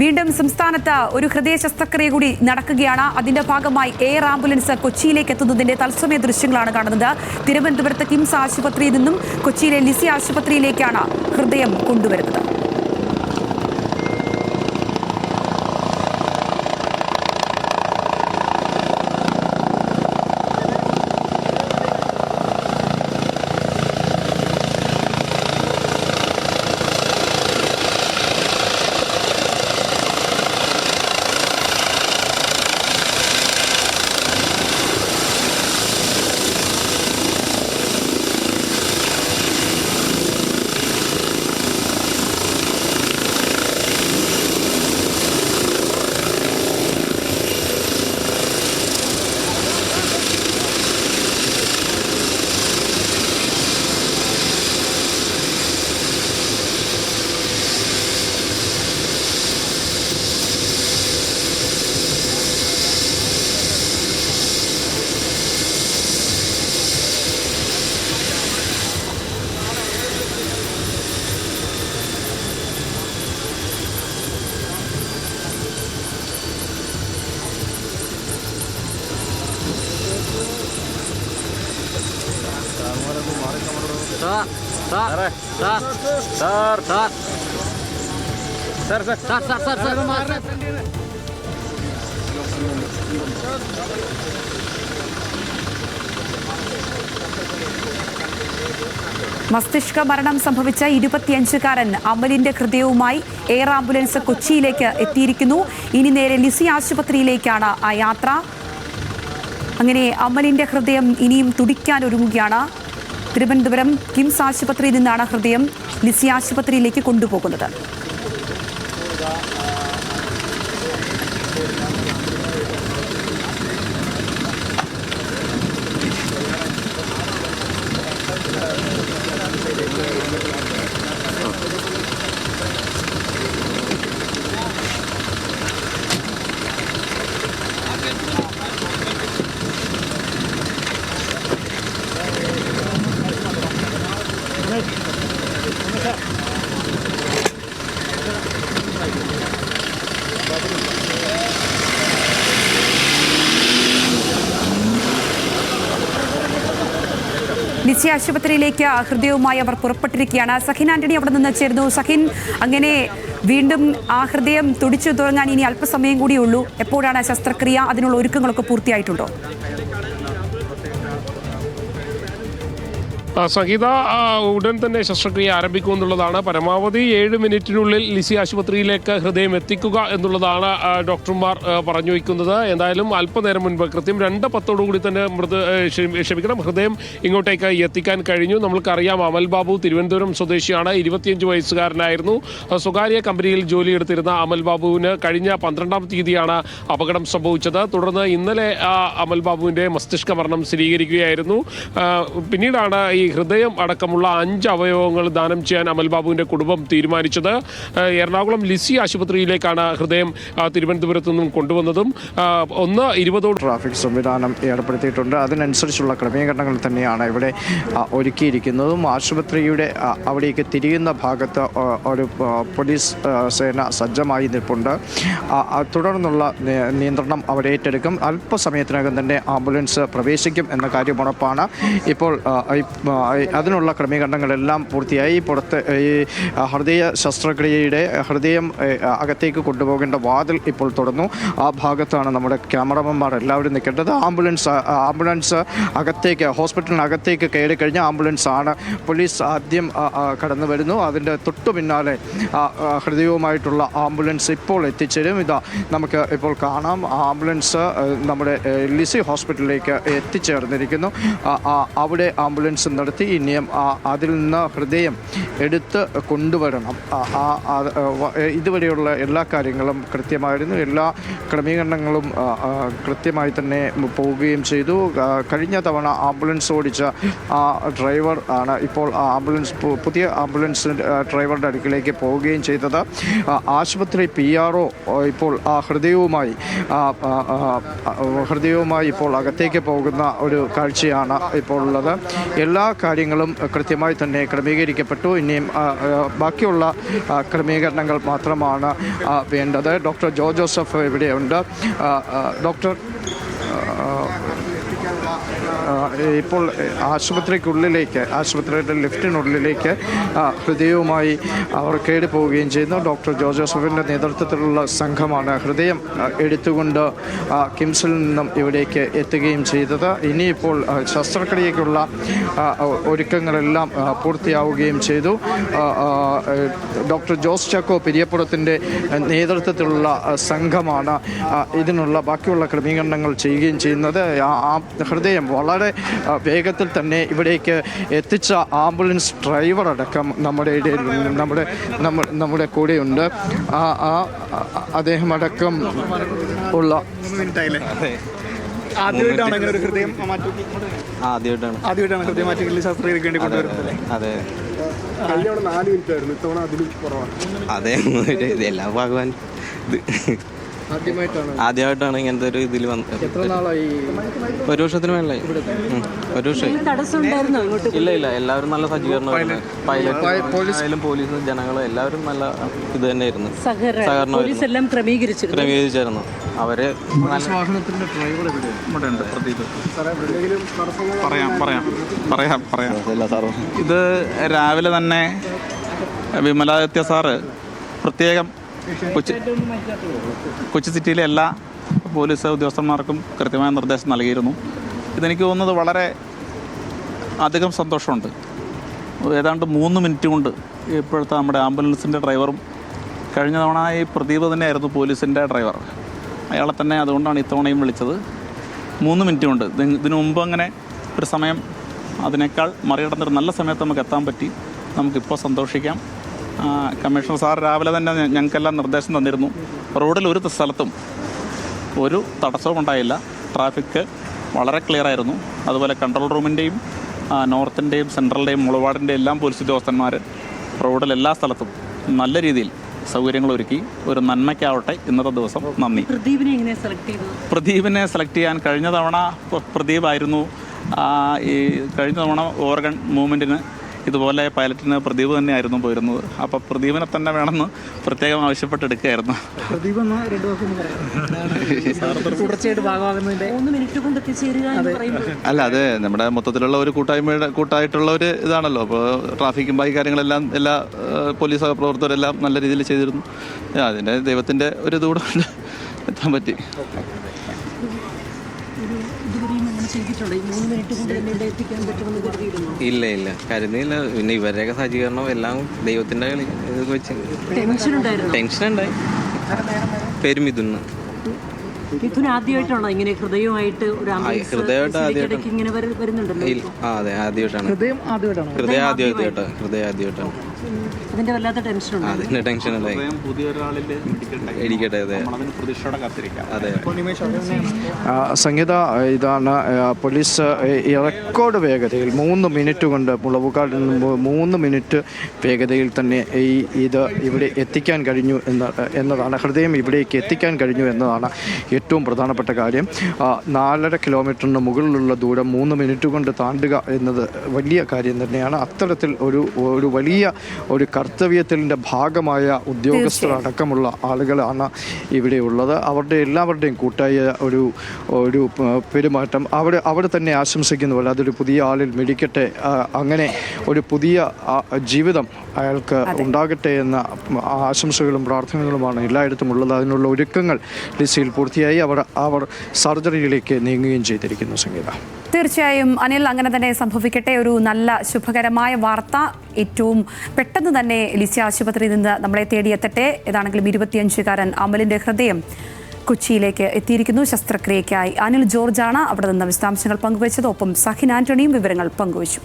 വീണ്ടും സംസ്ഥാനത്ത് ഒരു ഹൃദയ ശസ്ത്രക്രിയ കൂടി നടക്കുകയാണ്. അതിന്റെ ഭാഗമായി എയർ ആംബുലൻസ് കൊച്ചിയിലേക്ക് എത്തുന്നതിന്റെ തത്സമയ ദൃശ്യങ്ങളാണ് കാണുന്നത്. തിരുവനന്തപുരത്ത് കിംസ് ആശുപത്രിയിൽ നിന്നും കൊച്ചിയിലെ ലിസി ആശുപത്രിയിലേക്കാണ് ഹൃദയം കൊണ്ടുവരുന്നത്. മസ്തിഷ്ക മരണം സംഭവിച്ച ഇരുപത്തിയഞ്ചുകാരൻ അമലിന്റെ ഹൃദയവുമായി എയർ ആംബുലൻസ് കൊച്ചിയിലേക്ക് എത്തിയിരിക്കുന്നു. ഇനി നേരെ ലിസി ആശുപത്രിയിലേക്കാണ് ആ യാത്ര. അങ്ങനെ അമലിന്റെ ഹൃദയം ഇനിയും തുടിക്കാൻ ഒരുങ്ങുകയാണ്. തിരുവനന്തപുരം കിംസ് ആശുപത്രിയിൽ നിന്നാണ് ഹൃദയം ലിസി ആശുപത്രിയിലേക്ക് കൊണ്ടുപോകുന്നത്. ലിസി ആശുപത്രിയിലേക്ക് ഹൃദയവുമായി അവർ പുറപ്പെട്ടിരിക്കുകയാണ്. സഹിൻ ആന്റണി അവിടെ നിന്ന് ചേരുന്നു. സഖിൻ അങ്ങനെ വീണ്ടും ആ ഹൃദയം തുടിച്ചു തുടങ്ങാൻ ഇനി അല്പസമയം കൂടിയുള്ളൂ എപ്പോഴാണ് ശസ്ത്രക്രിയ? അതിനുള്ള ഒരുക്കങ്ങളൊക്കെ പൂർത്തിയായിട്ടുണ്ടോ? സംഗീത ഉടൻ തന്നെ ശസ്ത്രക്രിയ ആരംഭിക്കുമെന്നുള്ളതാണ് പരമാവധി ഏഴ് മിനിറ്റിനുള്ളിൽ ലിസി ആശുപത്രിയിലേക്ക് ഹൃദയം എത്തിക്കുക എന്നുള്ളതാണ് ഡോക്ടർമാർ പറഞ്ഞു വയ്ക്കുന്നത്. എന്തായാലും അല്പനേരം മുൻപ് കൃത്യം രണ്ട് പത്തോടുകൂടി തന്നെ മൃത ക്ഷമിക്കണം. ഹൃദയം ഇങ്ങോട്ടേക്ക് എത്തിക്കാൻ കഴിഞ്ഞു. നമ്മൾക്കറിയാം അമൽ ബാബു തിരുവനന്തപുരം സ്വദേശിയാണ്. ഇരുപത്തിയഞ്ച് വയസ്സുകാരനായിരുന്നു. സ്വകാര്യ കമ്പനിയിൽ ജോലിയെടുത്തിരുന്ന അമൽ ബാബുവിന് കഴിഞ്ഞ പന്ത്രണ്ടാം തീയതിയാണ് അപകടം സംഭവിച്ചത്. തുടർന്ന് ഇന്നലെ അമൽ ബാബുവിന്റെ മസ്തിഷ്ക മരണം സ്ഥിരീകരിക്കുകയായിരുന്നു പിന്നീടാണ് ഈ ഹൃദയം അടക്കമുള്ള അഞ്ച് അവയവങ്ങൾ ദാനം ചെയ്യാൻ അമൽബാബുവിന്റെ കുടുംബം തീരുമാനിച്ചത്. എറണാകുളം ലിസി ആശുപത്രിയിലേക്കാണ് ഹൃദയം തിരുവനന്തപുരത്ത് നിന്നും കൊണ്ടുവന്നതും. ഒന്ന് ഇരുപതോട് ട്രാഫിക് സംവിധാനം ഏർപ്പെടുത്തിയിട്ടുണ്ട്. അതിനനുസരിച്ചുള്ള ക്രമീകരണങ്ങൾ തന്നെയാണ് ഇവിടെ ഒരുക്കിയിരിക്കുന്നതും. ആശുപത്രിയുടെ അവിടേക്ക് തിരിയുന്ന ഭാഗത്ത് ഒരു പോലീസ് സേന സജ്ജമായി നിൽപ്പുണ്ട്. തുടർന്നുള്ള നിയന്ത്രണം അവർ ഏറ്റെടുക്കും. അല്പസമയത്തിനകം തന്നെ ആംബുലൻസ് പ്രവേശിക്കും എന്ന കാര്യം ഉറപ്പാണ്. ഇപ്പോൾ ഈ, ഈ അതിനുള്ള ക്രമീകരണങ്ങളെല്ലാം പൂർത്തിയായി. പുറത്ത് ഈ ഹൃദയ ശസ്ത്രക്രിയയുടെ ഹൃദയം അകത്തേക്ക് കൊണ്ടുപോകേണ്ട വാതിൽ ഇപ്പോൾ തുറന്നു. ആ ഭാഗത്താണ് നമ്മുടെ ക്യാമറമാൻമാർ എല്ലാവരും നിൽക്കേണ്ടത്. ആംബുലൻസ് ആംബുലൻസ് അകത്തേക്ക് ഹോസ്പിറ്റലിനകത്തേക്ക് കയറി കഴിഞ്ഞ ആംബുലൻസ് ആണ് പോലീസ് ആദ്യം കടന്നു വരുന്നു. അതിന്റെ തൊട്ടു പിന്നാലെ ഹൃദയവുമായിട്ടുള്ള ആംബുലൻസ് ഇപ്പോൾ എത്തിച്ചേരും. ഇതാ നമുക്ക് ഇപ്പോൾ കാണാം. ആംബുലൻസ് നമ്മുടെ ലിസി ഹോസ്പിറ്റലിലേക്ക് എത്തിച്ചേർന്നിരിക്കുന്നു. അവിടെ ആംബുലൻസ് നടത്തി ഇനിയും അതിൽ നിന്ന് ഹൃദയം എടുത്ത് കൊണ്ടുവരണം. ഇതുവരെയുള്ള എല്ലാ കാര്യങ്ങളും കൃത്യമായിരുന്നു. എല്ലാ ക്രമീകരണങ്ങളും കൃത്യമായി തന്നെ പോവുകയും ചെയ്തു. കഴിഞ്ഞ തവണ ആംബുലൻസ് ഓടിച്ച ആ ഡ്രൈവർ ആണ് ഇപ്പോൾ ആ ആംബുലൻസ് പുതിയ ആംബുലൻസ് ഡ്രൈവറുടെ അടുക്കിലേക്ക് പോവുകയും ചെയ്തത്. ആശുപത്രി പി ആർ ഒ ഇപ്പോൾ ആ ഹൃദയവുമായി ഹൃദയവുമായി ഇപ്പോൾ അകത്തേക്ക് പോകുന്ന ഒരു കാഴ്ചയാണ് ഇപ്പോൾ ഉള്ളത്. എല്ലാ കാര്യങ്ങളും കൃത്യമായി തന്നെ ക്രമീകരിക്കപ്പെട്ടു. ഇനിയും ബാക്കിയുള്ള ക്രമീകരണങ്ങൾ മാത്രമാണ് വേണ്ടത്. ഡോക്ടർ ജോ ജോസഫ് ഇവിടെയുണ്ട്. ഡോക്ടർ ഇപ്പോൾ ആശുപത്രിക്കുള്ളിലേക്ക് ആശുപത്രിയുടെ ലിഫ്റ്റിനുള്ളിലേക്ക് ഹൃദയവുമായി അവർ കേടി പോവുകയും ചെയ്യുന്നു. ഡോക്ടർ ജോർജ് ജോസഫിന്റെ നേതൃത്വത്തിലുള്ള സംഘമാണ് ഹൃദയം എടുത്തുകൊണ്ട് കിംസിൽ നിന്നും ഇവിടേക്ക് എത്തുകയും ചെയ്തത്. ഇനിയിപ്പോൾ ശസ്ത്രക്രിയയ്ക്കുള്ള ഒരുക്കങ്ങളെല്ലാം പൂർത്തിയാവുകയും ചെയ്തു. ഡോക്ടർ ജോസ് ചാക്കോ പെരിയപ്പുറത്തിന്റെ നേതൃത്വത്തിലുള്ള സംഘമാണ് ഇതിനുള്ള ബാക്കിയുള്ള ക്രമീകരണങ്ങൾ ചെയ്യുകയും ചെയ്യുന്നത്. ആ ഹൃദയം വളരെ ആ, വേഗത്തിൽ തന്നെ ഇവിടേക്ക് എത്തിച്ച ആംബുലൻസ് ഡ്രൈവർ അടക്കം നമ്മുടെ ഇടയിൽ നമ്മുടെ നമ്മ- നമ്മുടെ കൂടെയുണ്ട്. ആ ആ ആ, അദ്ദേഹം അടക്കം ഉള്ള ആദ്യമായിട്ടാണ് ഒരു ഹൃദയം മാറ്റി ആദ്യമായിട്ടാണ്. ആദ്യമായിട്ടാണ് ഹൃദയം മാറ്റി ശസ്ത്രക്രിയക്ക് വേണ്ടി കൊണ്ടുവരുന്നത് അല്ലേ? അതെ കഴിഞ്ഞ നാല് മിനിറ്റ് ആയിരുന്നു ഇത്തവണ അതിലും കുറവാണ്. അതെ. എല്ലാ ഭഗവാൻ ഇത് ആദ്യമായിട്ടാണ്. ആദ്യമായിട്ടാണ് ഇങ്ങനത്തെ ഒരു ഇതിൽ വന്നത് ഒരു വർഷത്തിന് മേലായി. ഒരു വർഷം ഇല്ല ഇല്ല. എല്ലാവരും നല്ല സജ്ജീകരണം പൈലറ്റ്. പോലീസും ജനങ്ങളും എല്ലാവരും നല്ല ഇത് തന്നെയായിരുന്നു. സഹകരണം പോലീസ് എല്ലാം ക്രമീകരിച്ചിരുന്നു. ക്രമീകരിച്ചായിരുന്നു. അവർ പറയാം പറയാം. പറയാം പറയാം. ഇത് രാവിലെ തന്നെ വിമലാദിത്യ സാറ് പ്രത്യേകം കൊച്ചി കൊച്ചി സിറ്റിയിലെ എല്ലാ പോലീസ് ഉദ്യോഗസ്ഥന്മാർക്കും കൃത്യമായ നിർദ്ദേശം നൽകിയിരുന്നു. ഇതെനിക്ക് തോന്നുന്നത് വളരെ അധികം സന്തോഷമുണ്ട്. ഏതാണ്ട് മൂന്ന് മിനിറ്റ് കൊണ്ട് ഇപ്പോഴത്തെ നമ്മുടെ ആംബുലൻസിന്റെ ഡ്രൈവറും കഴിഞ്ഞ തവണ ഈ പ്രദീപ് തന്നെയായിരുന്നു പോലീസിന്റെ ഡ്രൈവർ. അയാളെ തന്നെ അതുകൊണ്ടാണ് ഇത്തവണയും വിളിച്ചത്. മൂന്ന് മിനിറ്റ് കൊണ്ട് ഇതിനു മുമ്പ് അങ്ങനെ ഒരു സമയം അതിനേക്കാൾ മറികടന്നൊരു നല്ല സമയത്ത് നമുക്ക് എത്താൻ പറ്റി. നമുക്കിപ്പോൾ സന്തോഷിക്കാം. കമ്മീഷണർ സാർ രാവിലെ തന്നെ ഞങ്ങൾക്കെല്ലാം നിർദ്ദേശം തന്നിരുന്നു. റോഡിൽ ഒരു സ്ഥലത്തും ഒരു തടസ്സവും ഉണ്ടായില്ല. ട്രാഫിക് വളരെ ക്ലിയർ ആയിരുന്നു. അതുപോലെ കൺട്രോൾ റൂമിന്റെയും നോർത്തിന്റെയും സെൻട്രലിന്റെയും മുളവാടിന്റെ എല്ലാം പോലീസ് ഉദ്യോഗസ്ഥന്മാർ റോഡിൽ എല്ലാ സ്ഥലത്തും നല്ല രീതിയിൽ സൗകര്യങ്ങൾ ഒരുക്കി ഒരു നന്മയ്ക്കാവട്ടെ ഇന്നത്തെ ദിവസം. നന്ദി. പ്രദീപിനെ എങ്ങനെ സെലക്ട് ചെയ്തു പ്രദീപിനെ സെലക്ട് ചെയ്യാൻ കഴിഞ്ഞ തവണ പ്ര- പ്രദീപായിരുന്നു. ഈ കഴിഞ്ഞ തവണ ഓർഗൺ മൂവ്മെന്റിന് ഇതുപോലെ പൈലറ്റിന് പ്രദീപ് തന്നെയായിരുന്നു പോയിരുന്നത്. അപ്പോൾ പ്രദീപിനെ തന്നെ വേണമെന്ന് പ്രത്യേകം ആവശ്യപ്പെട്ടെടുക്കുകയായിരുന്നു പ്രദീപ് അല്ല അതെ. നമ്മുടെ മൊത്തത്തിലുള്ള ഒരു കൂട്ടായ്മയുടെ കൂട്ടായിട്ടുള്ള ഒരു ഇതാണല്ലോ. അപ്പോൾ ട്രാഫിക്കും ബാക്കി കാര്യങ്ങളെല്ലാം എല്ലാ പോലീസ് പ്രവർത്തകരെല്ലാം നല്ല രീതിയിൽ ചെയ്തിരുന്നു. അതിന്റെ ദൈവത്തിന്റെ ഒരു ഇതുകൂടെ എത്താൻ പറ്റി ഇതുവരെയും അങ്ങനെ ചെയ്തിട്ടുണ്ട് ഈ മൂന്ന് മിനിറ്റ് കൊണ്ട് തന്നെ ഇവിടെ എത്തിക്കാൻ പറ്റുമെന്ന് കരുതിയിരുന്നു ഇല്ല ഇല്ല. കരുതിയില്ല. പിന്നെ ഇവരുടെയൊക്കെ സജ്ജീകരണം എല്ലാം ദൈവത്തിന്റെ കളി ഇത് വെച്ച് ടെൻഷൻ ഉണ്ടായിരുന്നു? ടെൻഷൻ ഉണ്ടായി. പേര് മിഥുന്ന് മിഥുൻ ആദ്യമായിട്ടാണോ ഇങ്ങനെ ഹൃദയമായിട്ട് ഒരു ഹൃദയമായിട്ട് ഇല്ല അതെ ആദ്യമായിട്ടാണ്. ഹൃദയം ആദ്യമായിട്ടാണ്? ഹൃദയം ആദ്യമായിട്ടാണ് ഹൃദയം ആദ്യമായിട്ടാണ്. അതിന്റെ വല്ലാത്ത ടെൻഷൻ ഉണ്ട്? അതിന്റെ ടെൻഷൻ ഇടിക്കട്ടെ അതെ. സംഗീത ഇതാണ് പോലീസ് ഈ റെക്കോർഡ് വേഗതയിൽ മൂന്ന് മിനിറ്റ് കൊണ്ട് മുളവുകാട് നിന്ന് മൂന്ന് മിനിറ്റ് വേഗതയിൽ തന്നെ ഈ ഇത് ഇവിടെ എത്തിക്കാൻ കഴിഞ്ഞു എന്ന് എന്നതാണ്. ഹൃദയം ഇവിടേക്ക് എത്തിക്കാൻ കഴിഞ്ഞു എന്നതാണ് ഏറ്റവും പ്രധാനപ്പെട്ട കാര്യം. നാലര കിലോമീറ്ററിന് മുകളിലുള്ള ദൂരം മൂന്ന് മിനിറ്റ് കൊണ്ട് താണ്ടുക എന്നത് വലിയ കാര്യം തന്നെയാണ്. അത്തരത്തിൽ ഒരു ഒരു വലിയ ഒരു കർത്തവ്യത്തിന്റെ ഭാഗമായ ഉദ്യോഗസ്ഥരടക്കമുള്ള ആളുകളാണ് ഇവിടെ ഉള്ളത്. അവരുടെ എല്ലാവരുടെയും കൂട്ടായ ഒരു ഒരു പെരുമാറ്റം. അവിടെ അവിടെ തന്നെ ആശംസിക്കുന്ന പോലെ അതൊരു പുതിയ ആളിൽ മെടിക്കട്ടെ അങ്ങനെ ഒരു പുതിയ ജീവിതം അയാൾക്ക് ഉണ്ടാകട്ടെ എന്ന ആശംസകളും പ്രാർത്ഥനകളുമാണ് എല്ലായിടത്തും ഉള്ളത്. അതിനുള്ള ഒരുക്കങ്ങൾ ലിസയിൽ പൂർത്തിയായി. അവർ അവർ സർജറിയിലേക്ക് നീങ്ങുകയും ചെയ്തിരിക്കുന്നു സംഗീത. തീർച്ചയായും അനിൽ അങ്ങനെ തന്നെ സംഭവിക്കട്ടെ. ഒരു നല്ല ശുഭകരമായ വാർത്ത. ഏറ്റവും പെട്ടെന്ന് തന്നെ ലിസി ആശുപത്രിയിൽ നിന്ന് നമ്മളെ തേടിയെത്തട്ടെ ഏതാണെങ്കിലും ഇരുപത്തിയഞ്ചുകാരൻ അമലിന്റെ ഹൃദയം കൊച്ചിയിലേക്ക് എത്തിയിരിക്കുന്നു ശസ്ത്രക്രിയയ്ക്കായി. അനിൽ ജോർജാണ് അവിടെ നിന്ന് വിശദാംശങ്ങൾ പങ്കുവച്ചത്. ഒപ്പം സഹിൻ ആന്റണിയും വിവരങ്ങൾ പങ്കുവച്ചു.